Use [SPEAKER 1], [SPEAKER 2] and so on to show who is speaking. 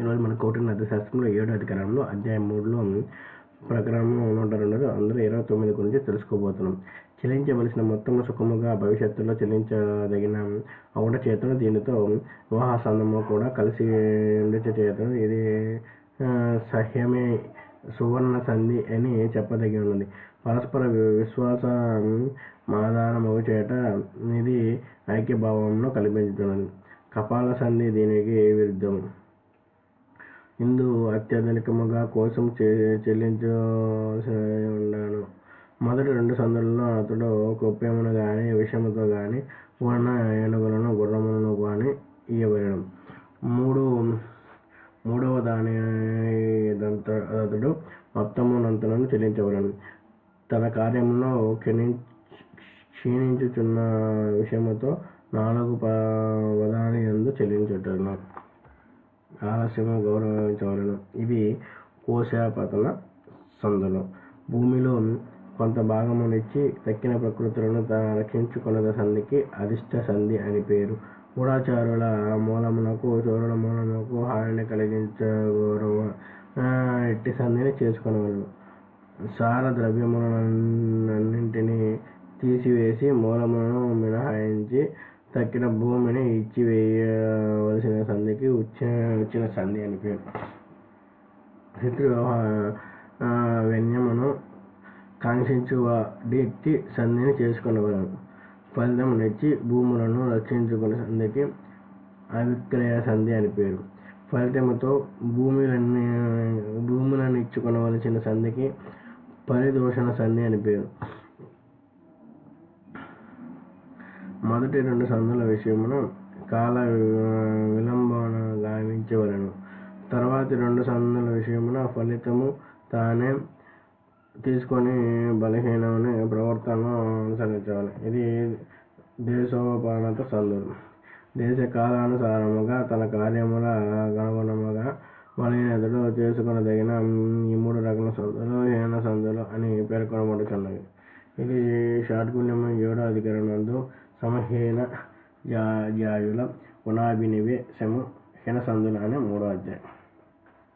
[SPEAKER 1] ఈరోజు మన కౌటిల్య అర్థశాస్త్రంలో ఏడో అధికారంలో అధ్యాయం మూడులో ప్రకరణం నూట రెండు అందులో ఇరవై తొమ్మిది గురించి తెలుసుకోబోతున్నాం. చెల్లించవలసిన మొత్తము సుఖముగా భవిష్యత్తులో చెల్లించదగిన అవుట చేతను దీనితో వివాహసాందము కూడా కలిసి ఉండుట చేతను ఇది సహ్యమే సువర్ణ సంధి అని చెప్పదగి ఉన్నది. పరస్పర విశ్వాస ఆధారము చేట ఇది ఐక్యభావంలో కల్పించుతున్నది కపాల సంధి దీనికి విరుద్ధం ఇందు అత్యధికముగా కోసం చె- చెల్లించాను మొదటి రెండు సందులలో అతడు కొప్పెమును గాని విషముతో గాని ఉన్న ఏనుగులను గుర్రములను గాని ఇయ్యబడడం మూడు మూడవ దాని దంత అతడు మొత్తమునంతలను చెల్లించబడను. తన కార్యములో క్షీణి క్షీణించుచున్న విషయముతో నాలుగు పదాని ఎందు ఆలస్యంగా గౌరవించవలను. ఇవి కోశాపతన సందులు. భూమిలో కొంత భాగమునిచ్చి తక్కిన ప్రకృతులను తాను రక్షించుకున్న సంధికి అధిష్ట సంధి అని పేరు. గూఢాచారుల మూలమునకు చోరుల మూలమునకు హానిని కలిగించగౌరవ ఎట్టి సంధిని చేసుకునేవాళ్ళు సార ద్రవ్యములన్నింటినీ తీసివేసి మూలములను మినహాయి తక్కిన భూమిని ఇచ్చివేయవలసిన సంధికి వచ్చిన వచ్చిన సంధి అని పేరు. శత్రు వెన్యమును కాంక్షించు వాడిటి సంధిని చేసుకునేవారు ఫలితం నెచ్చి భూములను రక్షించుకునే సంధికి అవిక్రయ సంధి అని పేరు. ఫలితముతో భూములన్నీ భూములను ఇచ్చుకునవలసిన సంధికి పరిదోషణ సంధి అని పేరు. మొదటి రెండు సందుల విషయమున కాల విలంబన గావించవలను. తర్వాతి రెండు సందుల విషయమున ఫలితము తానే తీసుకొని బలహీనమని ప్రవర్తనను అనుసరించవాలి. ఇది దేశోపనత సందులు దేశ కాలానుసారముగా తన కార్యముల అనుగుణముగా బలహీనతలు చేసుకునదగిన ఈ మూడు రకాల సందులు హీన సందులు అని పేర్కొనబడుతున్నవి ఇది షాట్గుణ్యము ఏడో అధికరణందు సమహీన జా జాయుల గుణాభినివేశము హీన సందులు అనే మూడో అధ్యాయం